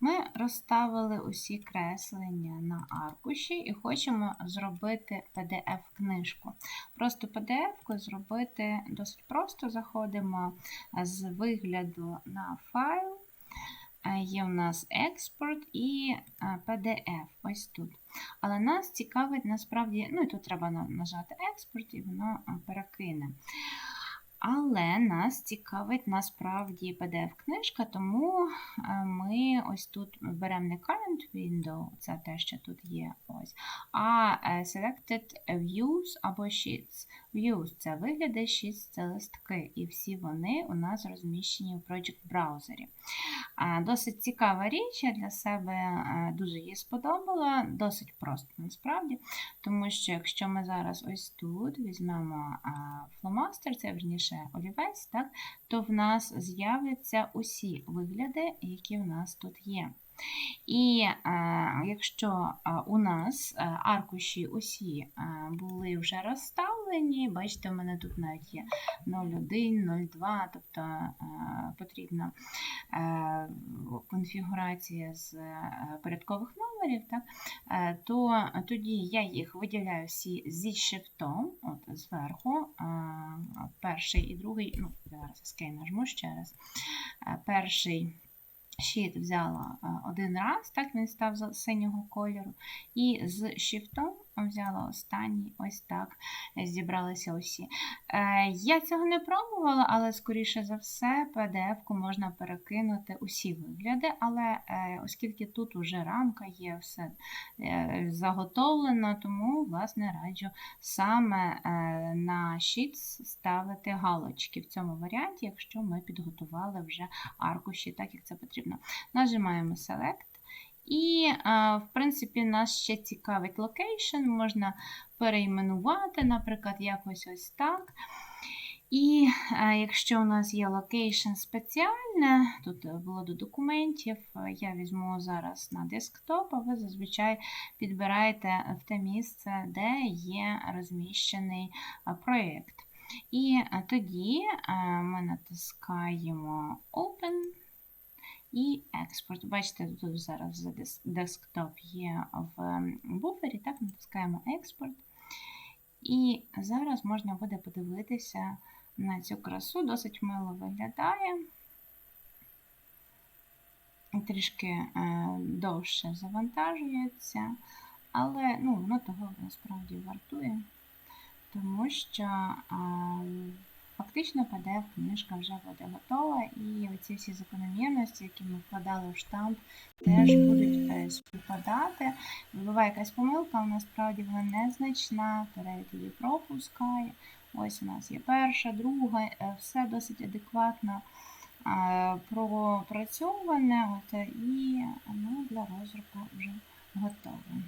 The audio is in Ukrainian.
Ми розставили усі креслення на аркуші і хочемо зробити PDF-книжку. Просто PDF-ку зробити досить просто. Заходимо з вигляду на файл. Е, Є у нас експорт і е, PDF ось тут. Але нас цікавить насправді, ну і тут треба нажати експорт, і воно е, перекине. Але нас цікавить насправді PDF-книжка, тому е, ми ось тут беремо не Current Window, це те, що тут є, ось, а е, Selected Views або Sheets. Views – це вигляди, Sheets – це листки, і всі вони у нас розміщені у Project браузері. Досить цікава річ, я для себе дуже її сподобала, досить просто насправді, тому що якщо ми зараз ось тут візьмемо фломастер, це верніше олівець, так, то в нас з'являться усі вигляди, які в нас тут є. І якщо у нас аркуші усі були вже розставлені, бачите, в мене тут навіть є 0,1, 0,2, тобто е, потрібна е, конфігурація з е, порядкових номерів, так, то тоді я їх виділяю всі зі шифтом, от зверху, перший і другий, ну, зараз скей нажму ще раз. Перший щит взяла один раз, так він став за синього кольору, і з шифтом взяла останній, ось так зібралися усі. Е, Я цього не пробувала, але скоріше за все, PDF-ку можна перекинути усі вигляди, але е, оскільки тут уже рамка є, все е, заготовлено, тому власне раджу саме е, на Sheets ставити галочки в цьому варіанті, якщо ми підготували вже аркуші, так як це потрібно. Нажимаємо Select. І, в принципі, нас ще цікавить локейшн, можна перейменувати, наприклад, якось ось так. І якщо у нас є локейшн спеціальне, тут е, було до документів, е, я візьму зараз на десктоп, а ви зазвичай підбираєте в те місце, де є розміщений проєкт. І тоді ми натискаємо Open і експорт. Бачите, тут зараз за десктоп є в буфері, так, натискаємо експорт. І зараз можна буде подивитися на цю красу, досить мило виглядає. Трішки е, довше завантажується, але ну, воно того насправді вартує, тому що фактично PDF-книжка вже буде готова, і оці всі закономірності, які ми вкладали в штамп, теж будуть е, співпадати. Буває якась помилка, але насправді вона незначна, перевід її пропускає. Ось у нас є перша, друга, е, все досить адекватно е, пропрацьоване, от, і ну, для розробки вже готове.